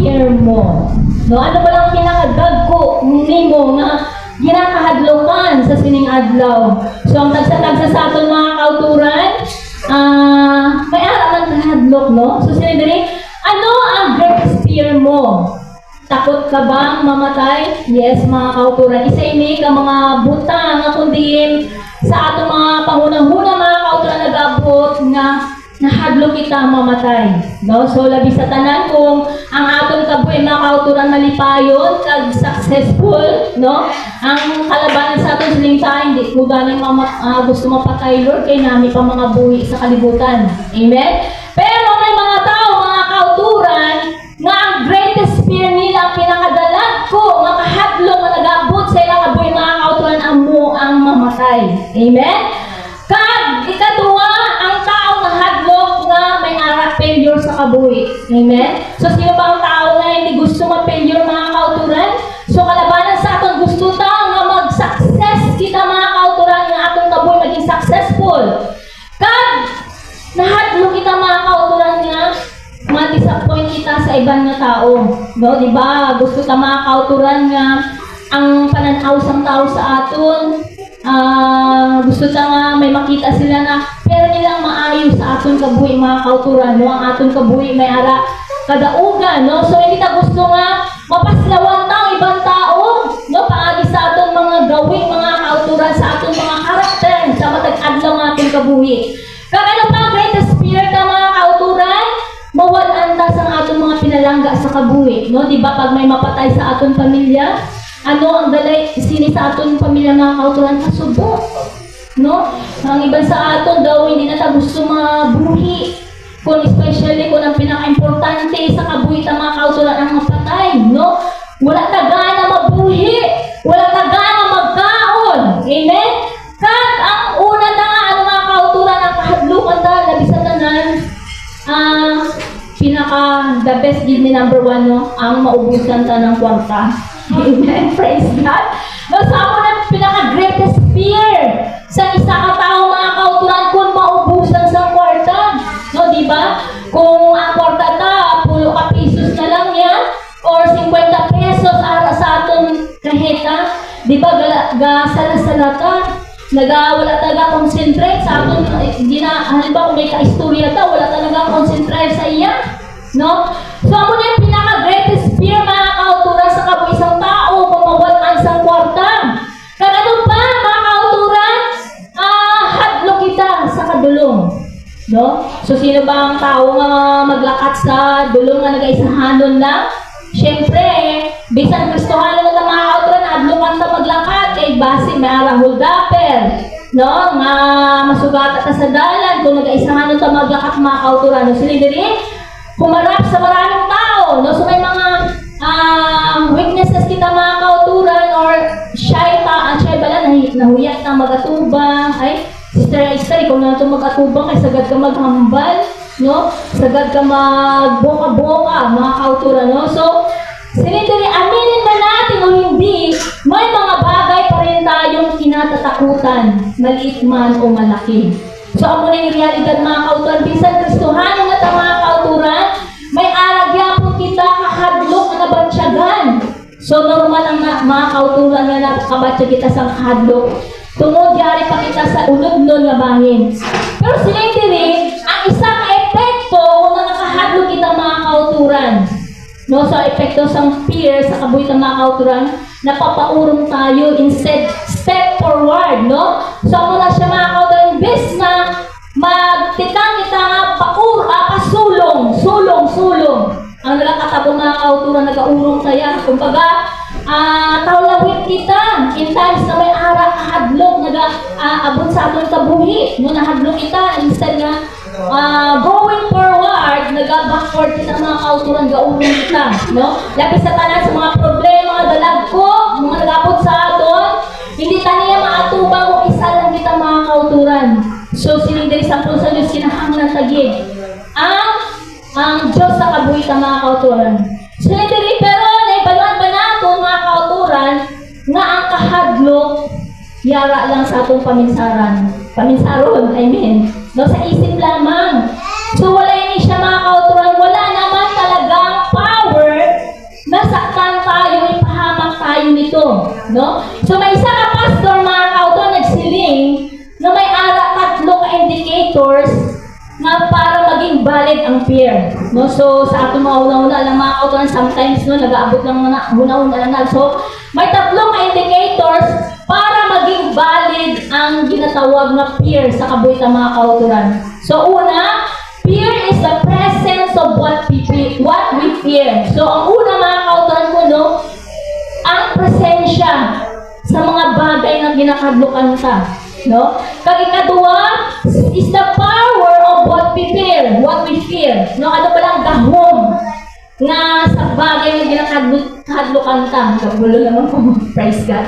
spear mo? No, ano ba lang pinakadagko nimo nga ginakahadlokan sa sining adlaw? So ang tagsa-tagsa sa aton mga kauturan, ah may ara man kahadlok, no? So sila diri, ano ang great spear mo? Takot ka bang mamatay? Yes, mga kauturan. Isa ini ka mga butang nga kundi sa atong mga pangunang-una mga kauturan nagabot nga nahadlo kita mamatay. No? So labi sa tanan kung ang atong kabuhi mga kauturan malipayon kag successful, no? Ang kalabanan sa aton siling tayo, hindi ko ganing mama, ah, gusto mapatay Lord kay nami pa mga buhi sa kalibutan. Amen. Pero Amen? So sino ba ang tao nga hindi gusto mag-failure mga kauturan? So kalabanan sa aton gusto ta nga mag-success kita mga kauturan nga atong kabuhi maging successful. Kag nahadlok kita mga kauturan nga ma-disappoint kita sa ibang nga tao. No, di ba? Gusto ta mga kauturan nga ang pananaw sang tao sa aton ah gusto ta nga may makita sila na pero nilang maayos sa aton kabuhi mga kauturan no? Ang aton kabuhi may ara kadaugan no? So hindi ta gusto nga mapaslawang tao ibang tao no? Paagi sa aton mga gawin mga kauturan sa aton mga karakter sa matag adlaw nga aton kabuhi. Kag ano pa greatest fear ka mga kauturan mawalan ta sa atong mga pinalangga sa kabuhi no? Di ba pag may mapatay sa aton pamilya ano ang dalay sini sa aton pamilya mga kauturan kasubo no? Ang iban sa aton daw hindi na ta gusto mabuhi kung especially kung ang pinaka-importante sa kabuhi ta mga kauturan ang mapatay no? Wala ta gana mabuhi wala ta gana magkaon. Amen? Kag ang una na nga ano mga kauturan ang kahadlukan ta labi sa tanan ah pinaka the best gid ni number one no? Ang maubusan ta ng kwarta amen. Praise God. Sa ako na pinaka greatest fear sa isa ka tao mga kauturan kung maubusan sa kwarta. No di ba? Kung ang kwarta ta pulo ka pesos na lang yan or 50 pesos ara sa aton kahita di ba? Gala- ga sala-sala ta naga wala talaga concentrate sa aton eh, di na halimbawa kung may kaistorya ta wala talaga concentrate sa iya. No no so sino ba ang tao nga maglakat sa dulong nga nagaisahanon lang Siyempre, bisan Kristohanon na mga kauturan, adlukan ta maglakad kay base may arahol daper. No, nga masugata ta sa dalan kung nagaisahanon ta maglakad mga kauturan. No, sila diri, humarap sa maraming tao. No, so may mga um, weaknesses kita mga kauturan or shy ta, ang shy bala, nahi- nahuyat na magatubang. Ay, sister, sister, ikaw na ito magatubang kay sagad ka maghambal no? Sagad ka magboka-boka, mga kauturan, no? So, sinitiri, aminin man natin o hindi, may mga bagay pa rin tayong kinatatakutan, maliit man o malaki. So, amo na yung realidad, mga kauturan. Bisan Kristohanin na ta, mga kauturan, may aragya po kita kahadlok na nabansyagan. So, normal ang na, mga kauturan nga nakabatsa kita sa kahadlok. Tungod yari pa kita sa ulod nun nga bahin. Pero sila diri, ang isa ka epekto na nakahadlo kita mga kauturan. No, sa epekto sang fear sa kabuhi ng mga kauturan, napapaurong tayo instead step forward, no? So muna siya mga kauturan, imbes na magtitang kita nga paur, ah, pasulong, sulong, sulong. Ang nagkakatabo mga kauturan, nagaurong tayo. Kumbaga, ah, taulawit kita in times na may ara kahadlok, naga ah, abot sa atong kabuhi, no, nahadlok kita, instead nga ah, going forward, naga-backward kita mga kauturan, gaurong kita, no? Lapis sa tanan sa mga problema, dalag ko, mga nagabot sa aton, hindi taniya maatubang kung isa lang kita mga kauturan. So, sinigdari sa sa Diyos, kinahanglan tagid. Ang ang Diyos sa kabuhi ka mga kauturan. Sinigdari, pero nga ang kahadlok yara lang sa atong paminsaran. Paminsaron, I mean. No, sa isip lamang. So wala ini siya mga kauturan, wala naman talagang power na saktan tayo, ipahamak tayo nito. No? So may isa ka pastor mga kauturan nagsiling na may ara tatlo ka indicators na para maging valid ang fear. No? So, sa ating mga una-una lang mga kauturan, sometimes no, nag-aabot lang na huna-huna lang. So, may tatlong indicators para maging valid ang ginatawag na fear sa kabuhitan mga kauturan. So, una, fear is the presence of what we, fe- what we fear. So, ang una mga kauturan ko, no, ang presensya sa mga bagay na ginakadlukan ka. No? Kag ikaduwa is the power of what we fear, what we fear. No? Ano ba lang gahom nga sa bagay na ginakadlukan ka. Kagulo naman po. Praise God.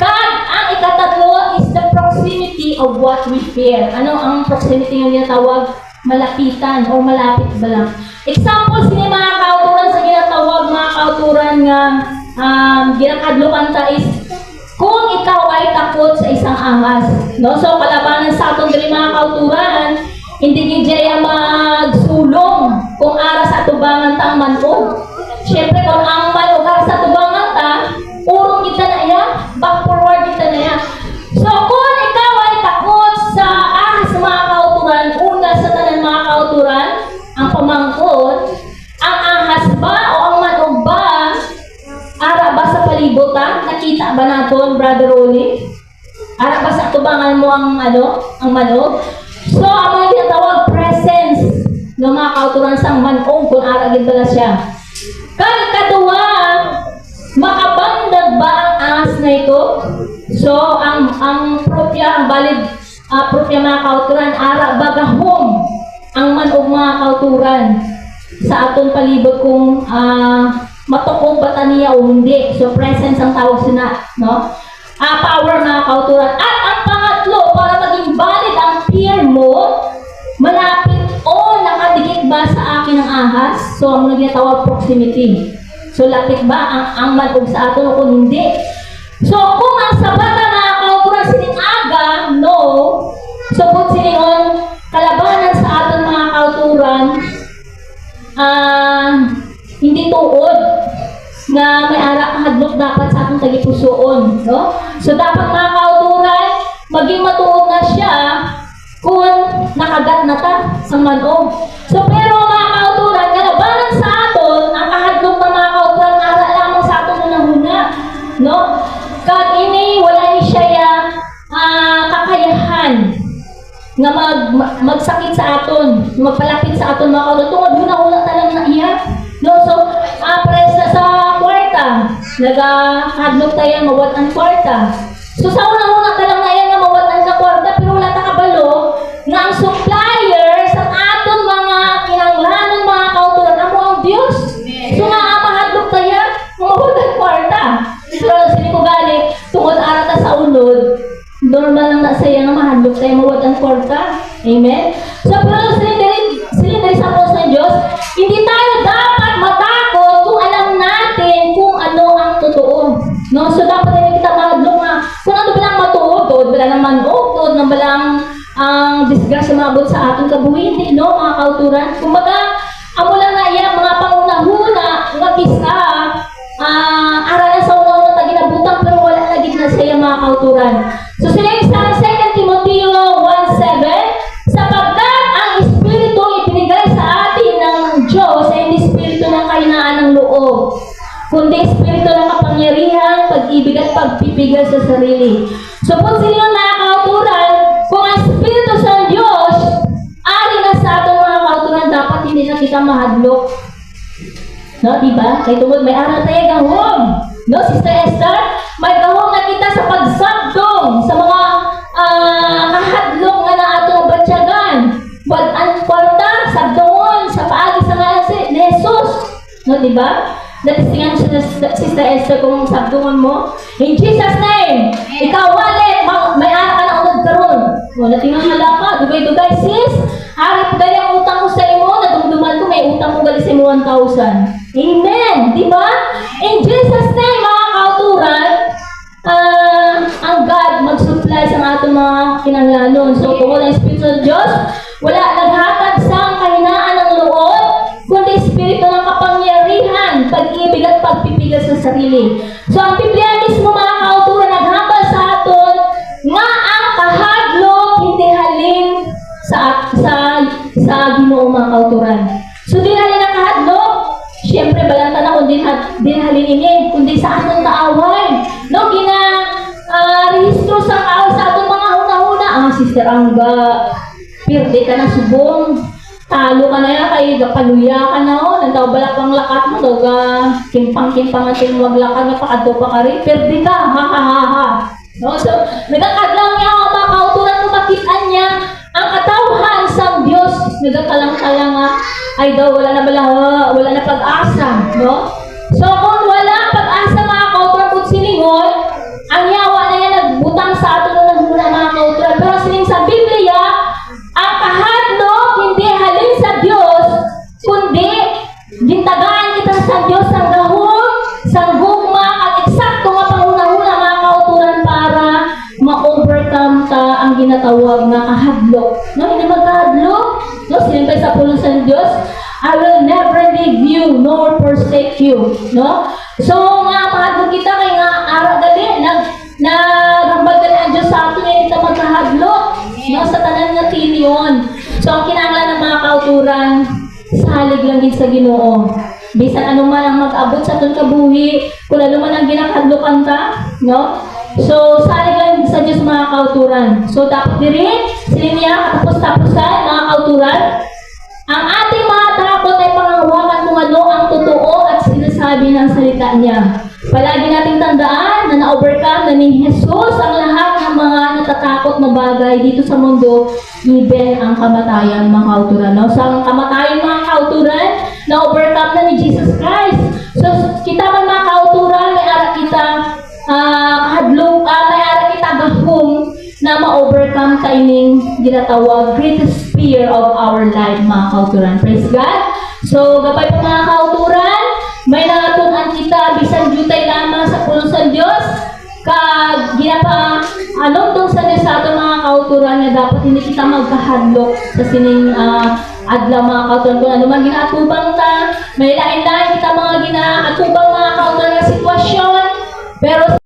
Kag ang ikatatlo is the proximity of what we fear. Ano ang proximity yung ginatawag? Malapitan o malapit ba lang. Example, sini mga kauturan sa ginatawag mga kauturan nga um, ginakadlukan ta is kung ikaw ay takot sa isang ahas. No? So, kalabanan sa atong diri mga kauturan, hindi gid magsulong kung ara sa tubangan ta ang manog. Siyempre, kung ang manog sa tubangan ta, urong kita na iya, back forward kita na iya. So, kung ikaw ay takot sa ahas mga kauturan, una sa tanan mga kauturan, ang pamangkot, ang ahas ba o ang manog ba Ara ba sa palibutan? Nakita ba naton, Brother Rolly? Ara ba sa tubangan mo ang ano, ang manog? So, ang ng mga kauturan sa manog kung ara gid pala siya. Kag kaduwa, makabandag ba ang ahas na ito? So, ang ang propya, ang valid uh, propya mga kauturan, ara ba gahom ang manog mga kauturan sa atong palibot kung ah, matukog ba ta niya o hindi. So, presence ang tawag sina, no? Ah, power mga kauturan. At ang pangatlo, para maging valid ang fear mo, akin ang ahas? So, ang mga tawag proximity. So, lapit ba ang, ang manog sa aton o kung hindi? So, kung ang sabata mga kauturan sining aga, no. So, kung siningon, kalabanan sa aton mga kauturan, ah, hindi tuod na may ara hadlok dapat sa atong tagipusoon, no? So dapat mga kauturan, maging matuod na siya kung nakagat na ta sa manog. So pero mga kauturan, kalabanan sa aton, ang kahadlok na mga kauturan, ara lamang sa aton na nahuna, no? Kag ini wala ni siya ya ah, kakayahan nga mag, ma- magsakit sa aton, magpalapit sa aton mga kauturan. Tungod huna-huna talang na. No, so, ah, pares na sa kwarta. Nagahadlok tayo mawat ang kwarta. So, sa una-una talang na ang supplier sa aton mga kinanglanon mga kauturan ang Dios. So, nga mahadlok tayo, mawat ang kwarta. Pero, sini ko gali, tungod arata sa unod, normal lang na saya nga mahadlok tayo mawat ang kwarta. Amen? So, pero sila diri, sila diri sa puso ng Diyos, hindi tayo dapat matakot kung alam natin kung ano ang totoo. No? So, dapat tayo kita mahadlok nga, kung ano ba lang matuod, tuod ba lang naman, o tuod na ba lang ang disgrasya mabot sa ating kabuhi, hindi, no, mga kauturan. Kumbaga, amo lang na iya, mga panguna-huna, nga kisa, ah, aralan sa una-una ta ginabutang, pero wala na gid na siya mga kauturan. So, sila sa 2 Timoteo 1.7, sapagkat ang Espiritu ibinigay sa atin ng Diyos ay hindi Espiritu ng kahinaan ng loob, kundi Espiritu ng kapangyarihan, pag-ibig at pagpipigil sa sarili. So, kung sila yung hindi na kita mahadlok No, di ba? Kay tungod may aral tayo gahom. No, Sister Esther, may gahom na kita sa pagsabdong sa mga ah, kahadlok nga na ato batyagan. Wag ang kwarta, sabdongon, sa paagi sa ngalan si Jesus. No, di ba? Natistingan si Sister Esther kung sabdongon mo. In Jesus name, ikaw wale, ma- may aral ka na unod karon. O, natingan nga ka, dugay-dugay sis. Harap ang utang ko sa may utang ugali sa 1,000. Amen! Di ba? In Jesus name, mga kauturan, uh, ang God mag-supply sa ating mga kinanglan nun. So, kung wala Espiritu ng Diyos, wala naghatag sa kahinaan ng loob, kundi Espiritu ng kapangyarihan, pag-ibig at pagpipigil sa sarili. So, ang Biblia mismo, mga kauturan, naghabal sa aton nga ang kahadlok hindi halin sa sa sa Ginoo mga kauturan. So di na nila kahadlok. Siyempre balanta na kundi din halin ini kundi sa atong kaaway. No gina ah, rehistro sa kaaway sa atong mga una-una. Ah, Sister Angga, pirde ka na subong. Talo ka na yan, kay kaluya ka na o. Nandaw bala pang lakat mo, daw ka kimpang-kimpang at wag lakad na pakadto pa ka rin. Pirde ka, ha ha ha ha. No, so, nagkakadlang niya ang mga kauturan mo makitaan niya ang katawhan sa Diyos. Nagkakalang-kalang nga, ay daw, wala na bala, wala na pag-asa, no? So, kung wala No? So, nga mahadlok kita kay nga araw gali, nag naghambal ka ang Diyos sa atin, hindi ka magkahadlok. No, sa tanan nga tiliyon. So, ang kinanglan ng mga kauturan, salig lang din sa Ginoo. Bisan ano man ang mag-abot sa atong kabuhi, kung ano man ang ginakadlokan ka, no? So, salig lang sa Diyos mga kauturan. So, dapat diri, silinya, katapos-tapusan, mga kauturan, ang ating mga takot ay pangahawakan kung ano ang sinasabi ng salita niya. Palagi nating tandaan na na-overcome na ni Jesus ang lahat ng mga natatakot na bagay dito sa mundo, even ang kamatayan, mga kauturan. No? Sa kamatayan, mga kauturan, na-overcome na ni Jesus Christ. So, kita man mga kauturan, may ara kita ah hadlok, ah, may ara kita gahom na ma-overcome ining ginatawag greatest fear of our life, mga kauturan. Praise God! So, gabay pa mga kauturan, may natunan kita, bisan jutay lamang sa pulong sa Diyos, kag ginapa anong tong sa Diyos sa ating mga kauturan na dapat hindi kita magkahadlok sa sining ah, adlaw mga kauturan. Kung ano man ginaatubang ta may lain-lain kita mga ginaatubang mga kauturan na sitwasyon. Pero